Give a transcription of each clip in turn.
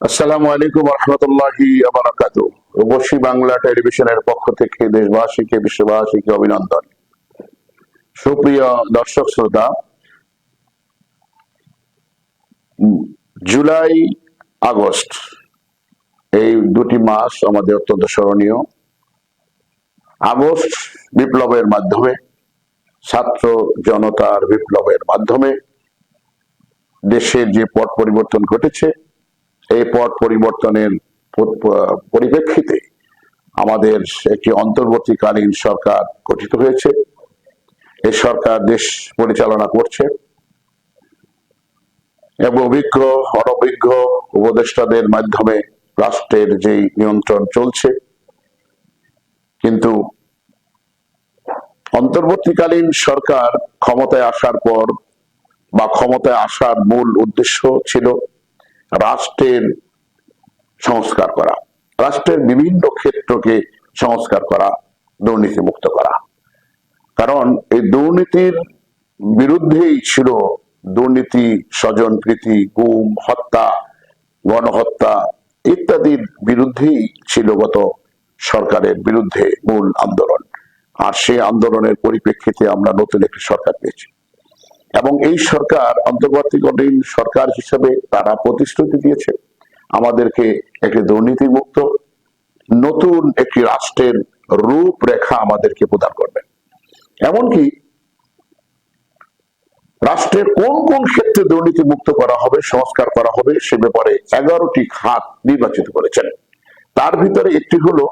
আসসালামু আলাইকুম রহমতুল্লাহি আবরাকাত রূপসী বাংলা টেলিভিশনের পক্ষ থেকে দেশবাসীকে, বিশ্ববাসীকে অভিনন্দন। সুপ্রিয় দর্শক শ্রোতা, জুলাই, আগস্ট, এই দুটি মাস আমাদের অত্যন্ত স্মরণীয়। আগস্ট বিপ্লবের মাধ্যমে, ছাত্র জনতার বিপ্লবের মাধ্যমে, দেশের যে পট পরিবর্তন ঘটেছে এই পট পরিবর্তনের পরিপ্রেক্ষিতে আমাদের একটি অন্তর্বর্তীকালীন সরকার গঠিত হয়েছে। এই সরকার দেশ পরিচালনা করছে। এবং অভিজ্ঞ, অনভিজ্ঞ উপদেষ্টাদের মাধ্যমে রাষ্ট্রের যে নিয়ন্ত্রণ চলছে। কিন্তু অন্তর্বর্তীকালীন সরকার ক্ষমতায় আসার পর বা ক্ষমতায় আসার মূল উদ্দেশ্য ছিল রাষ্ট্রের সংস্কার করা, রাষ্ট্রের বিভিন্ন ক্ষেত্রকে সংস্কার করা দুর্নীতি মুক্ত করা। কারণ এই দুর্নীতির বিরুদ্ধেই ছিল দুর্নীতি, স্বজন প্রীতি, গুম, হত্যা, গণহত্যা ইত্যাদির বিরুদ্ধেই ছিল গত সরকারের বিরুদ্ধে মূল আন্দোলন। আর সেই আন্দোলনের পরিপ্রেক্ষিতে আমরা নতুন একটি সরকার পেয়েছি। এবং এই সরকার অন্তর্বর্তীকালীন সরকার হিসেবে তারা প্রতিশ্রুতি দিয়েছে আমাদেরকে একটি দুর্নীতি মুক্ত নতুন একটি রাষ্ট্রের রূপরেখা আমাদেরকে প্রদান করবে। এমনকি রাষ্ট্রের কোন কোন ক্ষেত্রে দুর্নীতি মুক্ত করা হবে, সংস্কার করা হবে, সে ব্যাপারে এগারোটি খাত নির্বাচিত করেছেন। তার ভিতরে একটি হলো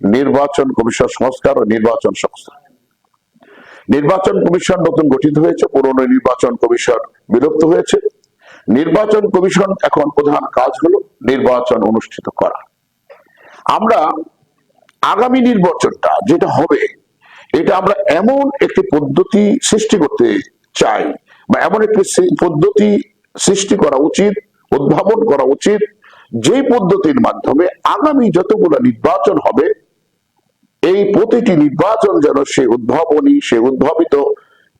নির্বাচন কমিশন সংস্কার ও নির্বাচন সংস্থা নির্বাচন কমিশন নতুন গঠিত হয়েছে, পুরনো নির্বাচন কমিশন বিলুপ্ত হয়েছে। নির্বাচন কমিশন এখন প্রধান কাজ হলো নির্বাচন অনুষ্ঠিত করা। আমরা আগামী নির্বাচনটা যেটা হবে, এটা আমরা এমন একটি পদ্ধতি সৃষ্টি করতে চাই বা এমন একটি পদ্ধতি সৃষ্টি করা উচিত, উদ্ভাবন করা উচিত যে পদ্ধতির মাধ্যমে আগামী যতগুলো নির্বাচন হবে এই প্রতিটি নির্বাচন যেন সে উদ্ভাবনী, সে উদ্ভাবিত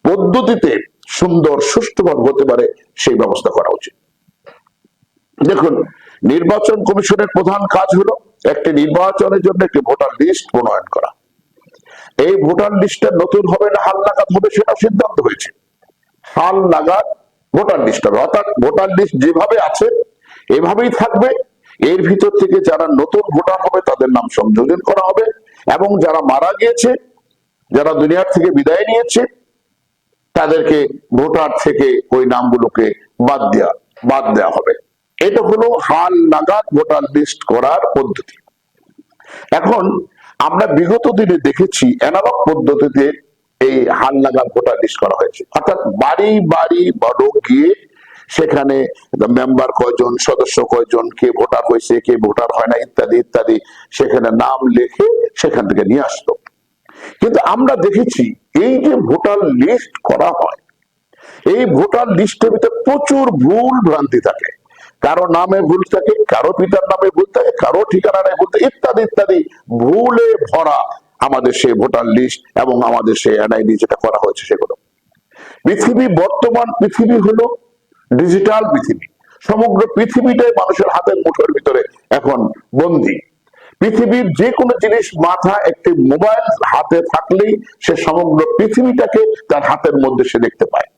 পদ্ধতিতে সুন্দর, সুষ্ঠুভাবে হতে পারে, সেই ব্যবস্থা করা উচিত। দেখুন, নির্বাচন কমিশনের প্রধান কাজ হলো একটি নির্বাচনের জন্য একটি ভোটার লিস্ট প্রণয়ন করা। এই ভোটার লিস্টটা নতুন হবে না, হাল নাগাদ হবে সেটা সিদ্ধান্ত হয়েছে। হাল নাগাদ ভোটার লিস্ট হবে। অর্থাৎ ভোটার লিস্ট যেভাবে আছে, এভাবেই থাকবে। এর ভিতর থেকে যারা নতুন ভোটার হবে, তাদের নাম সংযোজন করা হবে। এবং যারা মারা গিয়েছে, যারা দুনিয়ার থেকে বিদায় নিয়েছে, তাদেরকে ভোটার থেকে ওই নামগুলোকে বাদ দেওয়া বাদ দেওয়া হবে। এটা হলো হাল নাগাদ ভোটার লিস্ট করার পদ্ধতি। এখন আমরা বিগত দিনে দেখেছি অ্যানালগ পদ্ধতিতে এই হাল নাগাদ ভোটার লিস্ট করা হয়েছে। অর্থাৎ বাড়ি বাড়ি বড় গিয়ে সেখানে মেম্বার কয়জন, সদস্য কয়জন, কে ভোটার হয়েছে, কে ভোটার হয় না, ইত্যাদি ইত্যাদি, সেখানে নাম লিখে সেখান থেকে নিয়ে আসতো। কিন্তু আমরা দেখেছি এই যে ভোটার লিস্ট করা হয়, এই ভোটার লিস্টের ভিতরে প্রচুর ভুল ভ্রান্তি থাকে। কারও নামে ভুল থাকে, কারও পিতার নামে ভুল থাকে, কারও ঠিকানায় ভুল থাকে, ইত্যাদি ইত্যাদি, ভুলে ভরা আমাদের সেই ভোটার লিস্ট এবং আমাদের সেই এনআইডি যেটা করা হয়েছে সেগুলো। পৃথিবী বর্তমান পৃথিবী হলো ডিজিটাল পৃথিবী। সমগ্র পৃথিবীটাই মানুষের হাতের মুঠোর ভিতরে এখন বন্দী। পৃথিবীর যে কোনো জিনিস মাথা একটি মোবাইল হাতে থাকলেই সে সমগ্র পৃথিবীটাকে তার হাতের মধ্যে সে দেখতে পায়।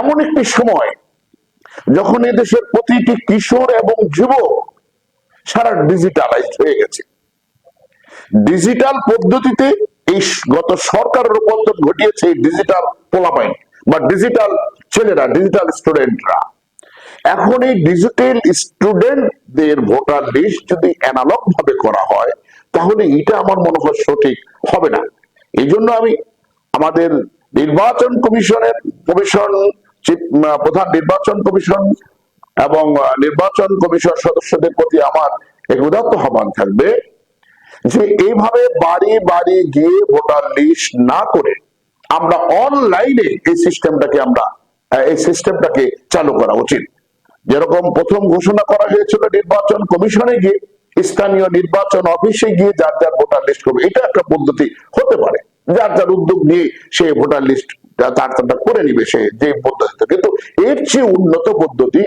এমন একটি সময় যখন দেশের প্রতিটি কিশোর এবং যুবক সারা ডিজিটালাইজড হয়ে গেছে। ডিজিটাল পদ্ধতিতে এই গত সরকার রূপান্তর ঘটিয়েছে ডিজিটাল পোলাপাইন। বা ডিজিটাল ছেলেরা ডিজিটাল স্টুডেন্টরা এখন এই ডিজিটাল স্টুডেন্টদের ভোটার লিস্ট যদি অ্যানালগ ভাবে করা হয়, তাহলে এটা আমার মনে হয় সঠিক হবে না। এই জন্য আমি আমাদের নির্বাচন কমিশনের কমিশন প্রধান নির্বাচন কমিশন এবং নির্বাচন কমিশন সদস্যদের প্রতি আমার এক উদাত্ত আহ্বান থাকবে যে, এইভাবে বাড়ি বাড়ি গিয়ে ভোটার লিস্ট না করে আমরা অনলাইনে এই সিস্টেমটাকে আমরা এই সিস্টেমটাকে চালু করা উচিত। যেরকম প্রথম ঘোষণা করা হয়েছিল নির্বাচন কমিশনে গিয়ে, স্থানীয় নির্বাচন অফিসে গিয়ে যার যার ভোটার লিস্ট করবে, এটা একটা পদ্ধতি হতে পারে। যার যার উদ্যোগ নিয়ে সে ভোটার লিস্ট তার তারটা করে নিবে, সে যে পদ্ধতিতে কিন্তু এর চেয়ে উন্নত পদ্ধতি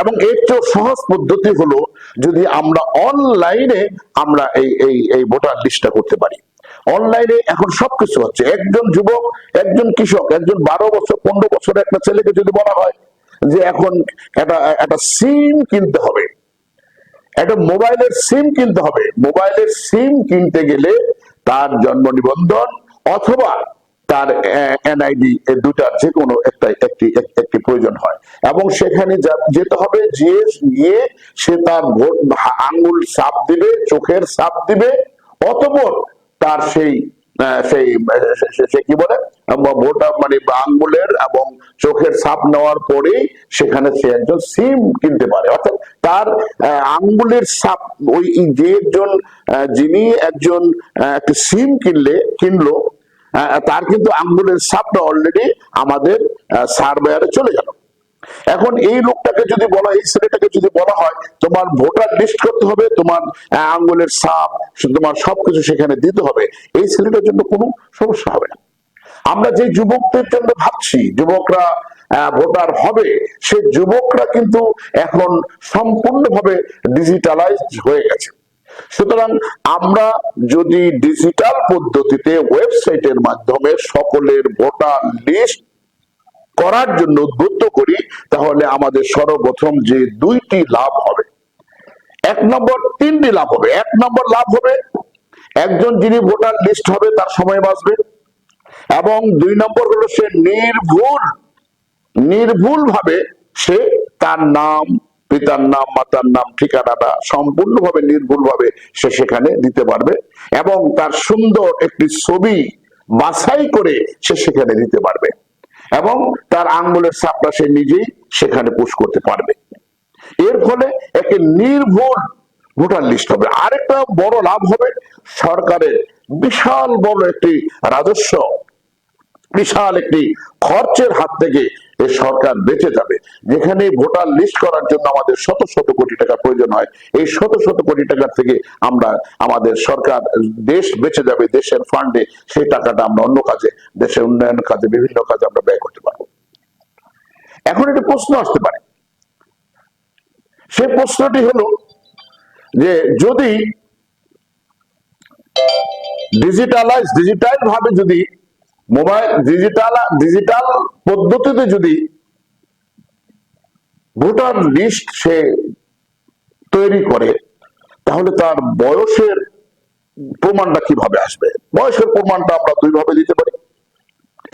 এবং এর চেয়ে সহজ পদ্ধতি হলো যদি আমরা অনলাইনে আমরা এই এই ভোটার লিস্টটা করতে পারি। অনলাইনে এখন সবকিছু হচ্ছে। একজন যুবক, একজন কৃষক, একজন বারো বছর, পনেরো বছরের একটা ছেলেকে যদি বলা হয় যে এখন একটা একটা সিম কিনতে হবে। একটা মোবাইলের সিম কিনতে হবে। মোবাইলের সিম কিনতে গেলে তার জন্ম নিবন্ধন অথবা তার এনআইডি দুটার যে কোনো একটা, একটি একটি প্রয়োজন হয়। এবং সেখানে যেতে হবে যে গিয়ে সে তার ভোট আঙ্গুল সাপ দিবে, চোখের সাপ দিবে, অতপর তার সেই সেই, সে- কি বলে? ভোটা মানে আঙ্গুলের এবং চোখের ছাপ নেওয়ার পরেই সেখানে সে একজন সিম কিনতে পারে। অর্থাৎ তার আঙ্গুলের ছাপ, ওই যে একজন যিনি একজন সিম কিনলে, কিনলো তার কিন্তু আঙ্গুলের ছাপটা অলরেডি আমাদের সার্ভেয়ারে চলে গেল। এখন এই লোকটাকে যদি বলা, এই ছেলেটাকে যদি বলা হয়, তোমার ভোটার লিস্ট করতে হবে, তোমার আঙ্গুলের সাপ তোমার সবকিছু সেখানে দিতে হবে। এই ছেলেটার জন্য কোনো সমস্যা হবে না। আমরা যে যুবকদের জন্য ভাবছি, যুবকরা ভোটার হবে, সে যুবকরা কিন্তু এখন সম্পূর্ণভাবে ডিজিটালাইজড হয়ে গেছে। সুতরাং আমরা যদি ডিজিটাল পদ্ধতিতে ওয়েবসাইটের মাধ্যমে সকলের ভোটার লিস্ট করার জন্য উদ্বুদ্ধ করি, তাহলে আমাদের সর্বপ্রথম যে দুইটি লাভ হবে। এক নম্বর, তিনটি লাভ হবে। এক নম্বর লাভ হবে, একজন যিনি ভোটার লিস্ট হবে, তার সময় বাঁচবে। এবং দুই নম্বর হলো সে নির্ভুল। নির্ভুল ভাবে সে তার নাম, পিতার নাম, মাতার নাম, ঠিকানাটা সম্পূর্ণভাবে নির্ভুল ভাবে সে সেখানে দিতে পারবে এবং তার সুন্দর একটি ছবি বাছাই করে সে সেখানে দিতে পারবে। এবং তার আঙ্গুলের সাপটা সে নিজেই সেখানে পুশ করতে পারবে। এর ফলে একটি নির্ভুল ভোটার লিস্ট হবে। আরেকটা বড় লাভ হবে, সরকারের বিশাল বড় একটি রাজস্ব, বিশাল একটি খরচের হাত থেকে সরকার বেঁচে যাবে। যেখানে ভোটার লিস্ট করার জন্য আমাদের শত শত কোটি টাকা প্রয়োজন হয়, এই শত শত কোটি টাকা থেকে আমরা আমাদের সরকার দেশ বেঁচে যাবে, দেশের ফান্ডে সেই টাকাটা আমরা অন্য কাজে, দেশের উন্নয়ন কাজে, বিভিন্ন কাজে আমরা ব্যয় করতে পারব। এখন একটি প্রশ্ন আসতে পারে। সেই প্রশ্নটি হলো যে যদি ডিজিটালাইজ ডিজিটাল ভাবে যদি মোবাইল ডিজিটাল ডিজিটাল পদ্ধতিতে যদি ভোটার লিস্ট সে তৈরি করে, তাহলে তার বয়সের প্রমাণটা কীভাবে আসবে? বয়সের প্রমাণটা আমরা দুই ভাবে দিতে পারি।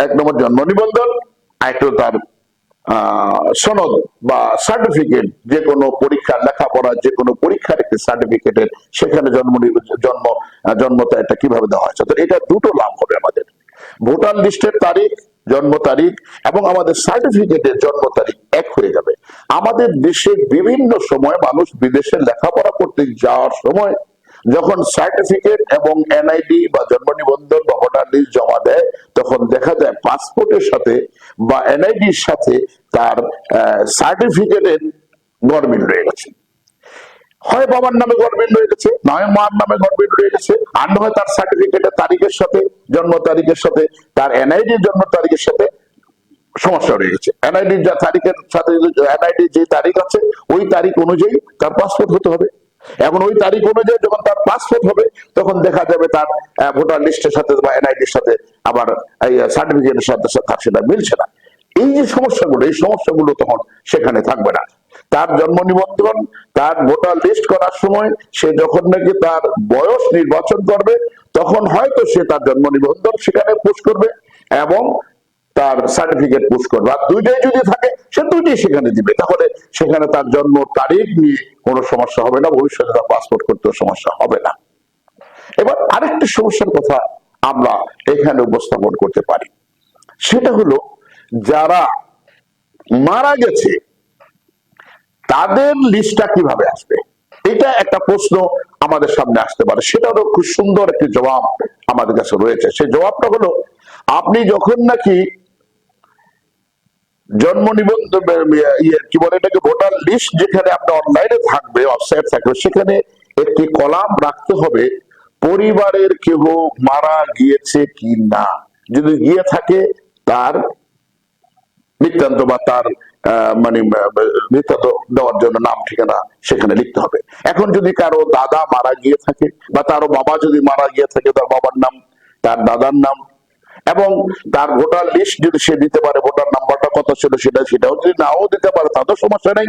এক নম্বর জন্ম নিবন্ধন আরেকটা তার সনদ বা সার্টিফিকেট যে কোনো পরীক্ষা লেখাপড়া, যে কোনো পরীক্ষার একটি সার্টিফিকেটের সেখানে জন্ম জন্ম, জন্মতা এটা কীভাবে দেওয়া হয়েছে তো এটা দুটো লাভ হবে আমাদের। ভোটার লিস্টের তারিখ, জন্ম তারিখ এবং আমাদের সার্টিফিকেটের জন্ম তারিখ এক হয়ে যাবে। আমাদের দেশের বিভিন্ন সময় মানুষ বিদেশে লেখাপড়া করতে যাওয়ার সময় যখন সার্টিফিকেট এবং এনআইডি বা জন্ম নিবন্ধন বা ভোটার লিস্ট জমা দেয়, তখন দেখা যায় পাসপোর্টের সাথে বা এনআইডির সাথে তার সার্টিফিকেটের গরমিল রয়ে গেছে। হয় বাবার নামে গভর্নমেন্ট রয়ে গেছে, নয় মার নামে গভর্নমেন্ট রয়ে গেছে। না হয় তার সার্টিফিকেটের তারিখের সাথে, জন্ম তারিখের সাথে, তার এনআইডির জন্ম তারিখের সাথে সমস্যা রয়ে গেছে। এনআইডির যা তারিখের সাথে এনআইডি যে তারিখ আছে, ওই তারিখ অনুযায়ী তার পাসপোর্ট হতে হবে। এখন ওই তারিখ অনুযায়ী যখন তার পাসপোর্ট হবে, তখন দেখা যাবে তার ভোটার লিস্টের সাথে বা এনআইডির সাথে আবার সার্টিফিকেটের সাথে তার সেটা মিলছে না। এই যে সমস্যাগুলো, এই সমস্যাগুলো তখন সেখানে থাকবে না। তার জন্ম নিবন্ধন তার ভোটার লিস্ট করার সময় সে যখন নাকি তার বয়স নির্বাচন করবে, তখন হয়তো সে তার জন্ম নিবন্ধন সেখানে পুশ করবে এবং তার সার্টিফিকেট পুশ করবে। আর দুইটাই যদি থাকে, সে দুইটাই সেখানে দিবে। তাহলে সেখানে তার জন্ম তারিখ নিয়ে কোনো সমস্যা হবে না, ভবিষ্যতে তার পাসপোর্ট করতেও সমস্যা হবে না। এবার আরেকটি সমস্যার কথা আমরা এখানে উপস্থাপন করতে পারি। সেটা হলো, যারা মারা গেছে তাদের লিস্টটা কীভাবে আসবে? এটা একটা প্রশ্ন আমাদের সামনে আসতে পারে। সেটারও খুব সুন্দর একটি জবাব আমাদের কাছে রয়েছে। সেই জবাবটা হলো, আপনি যখন নাকি জন্ম নিবন্ধন ইয়ে কি বলে লিস্ট যেখানে আপনার অনলাইনে থাকবে থাকবে, সেখানে একটি কলাম রাখতে হবে, পরিবারের কেহ মারা গিয়েছে কি না যদি গিয়ে থাকে, তার বৃত্তান্ত বা তার মানে আহ, দেওয়ার জন্য নাম ঠিকানা সেখানে লিখতে হবে। এখন যদি কারও দাদা মারা গিয়ে থাকে বা তারও বাবা যদি মারা গিয়ে থাকে তার বাবার নাম তার দাদার নাম এবং তার ভোটার লিস্ট যদি সে দিতে পারে ভোটার নাম্বারটা কত ছিল সেটা সেটাও যদি নাও দিতে পারে তাতেও সমস্যা নেই।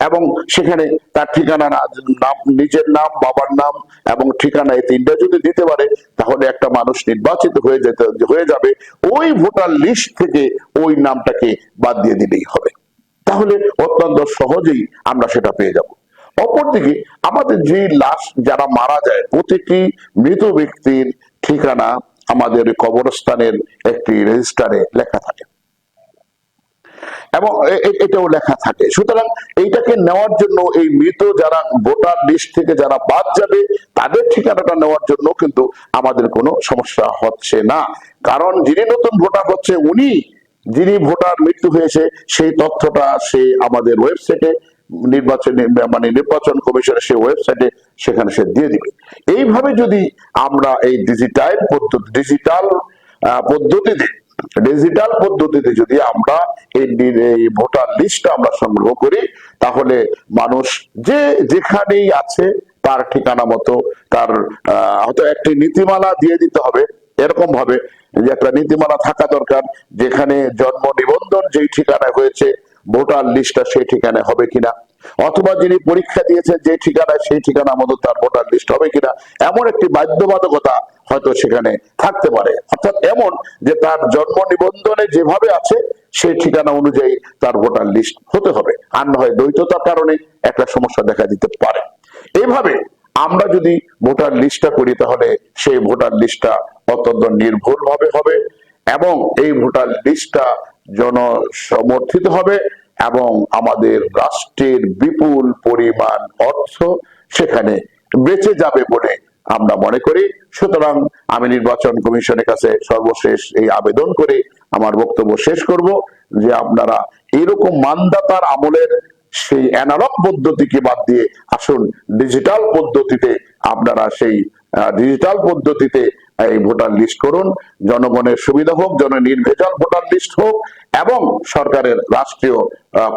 এবং সেখানে তার ঠিকানা নাম, নিজের নাম, বাবার নাম এবং ঠিকানা এই তিনটা যদি দিতে পারে, তাহলে একটা মানুষ নির্বাচিত হয়ে যেতে, হয়ে যাবে। ওই ভোটার লিস্ট থেকে ওই নামটাকে বাদ দিয়ে দিলেই হবে। তাহলে অত্যন্ত সহজেই আমরা সেটা পেয়ে যাব। অপরদিকে আমাদের যে লাশ যারা মারা যায়, প্রতিটি মৃত ব্যক্তির ঠিকানা আমাদের কবরস্থানের একটি রেজিস্টারে লেখা থাকে। এবং এটাও লেখা থাকে। সুতরাং এইটাকে নেওয়ার জন্য এই মৃত যারা ভোটার লিস্ট থেকে যারা বাদ যাবে, তাদের ঠিকানাটা নেওয়ার জন্য কিন্তু আমাদের কোনো সমস্যা হচ্ছে না। কারণ যিনি নতুন ভোটার হচ্ছে, উনি যিনি ভোটার মৃত্যু হয়েছে, সেই তথ্যটা সে আমাদের ওয়েবসাইটে নির্বাচন মানে নির্বাচন কমিশনের সেই ওয়েবসাইটে সেখানে সে দিয়ে দিবে। এইভাবে যদি আমরা এই ডিজিটাল ডিজিটাল পদ্ধতিতে ডিজিটাল পদ্ধতিতে যদি আমরা এই ভোটার লিস্টটা আমরা সংগ্রহ করি, তাহলে মানুষ যে যেখানেই আছে, তার ঠিকানা মতো, তার হয়তো একটি নীতিমালা দিয়ে দিতে হবে। এরকম ভাবে যে একটা নীতিমালা থাকা দরকার, যেখানে জন্ম নিবন্ধন যেই ঠিকানা হয়েছে, ভোটার লিস্টটা সেই ঠিকানায় হবে কিনা? অথবা যিনি পরীক্ষা দিয়েছেন যে ঠিকানায় সেই ঠিকানা মতো তার ভোটার লিস্ট হবে কিনা? এমন একটি বাধ্যবাধকতা হয়তো সেখানে থাকতে পারে। অর্থাৎ এমন যে তার জন্ম নিবন্ধনে যেভাবে আছে, সেই ঠিকানা অনুযায়ী তার ভোটার লিস্ট হতে হবে। আর না হয় দ্বৈততার কারণে একটা সমস্যা দেখা দিতে পারে। এইভাবে আমরা যদি ভোটার লিস্টটা করি, তাহলে সেই ভোটার লিস্টটা অত্যন্ত নির্ভুল ভাবে হবে এবং এই ভোটার লিস্টটা জনসমর্থিত হবে এবং আমাদের রাষ্ট্রের বিপুল পরিমাণ অর্থ সেখানে বেঁচে যাবে বলে আমরা মনে করি। সুতরাং আমি নির্বাচন কমিশনের কাছে সর্বশেষ এই আবেদন করে আমার বক্তব্য শেষ করব যে আপনারা এরকম মানদাতার আমলের সেই অ্যানালগ পদ্ধতিকে বাদ দিয়ে আসুন ডিজিটাল পদ্ধতিতে আপনারা সেই ডিজিটাল পদ্ধতিতে এই ভোটার লিস্ট করুন। জনগণের সুবিধা হোক জন নির্ভেজাল ভোটার লিস্ট হোক এবং সরকারের রাষ্ট্রীয়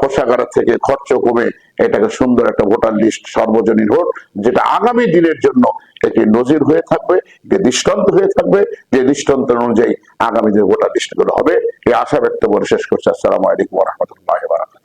কোষাগার থেকে খরচ কমে এটাকে সুন্দর একটা ভোটার লিস্ট, সর্বজনীন হোক যেটা আগামী দিনের জন্য একটি নজির হয়ে থাকবে যে দৃষ্টান্ত হয়ে থাকবে। যে দৃষ্টান্ত অনুযায়ী আগামী যে ভোটার লিস্টগুলো হবে। এই আশা ব্যক্ত করে শেষ করছি। আসসালামু আলাইকুম রহমতুল্লাহ বারাকাতুহু।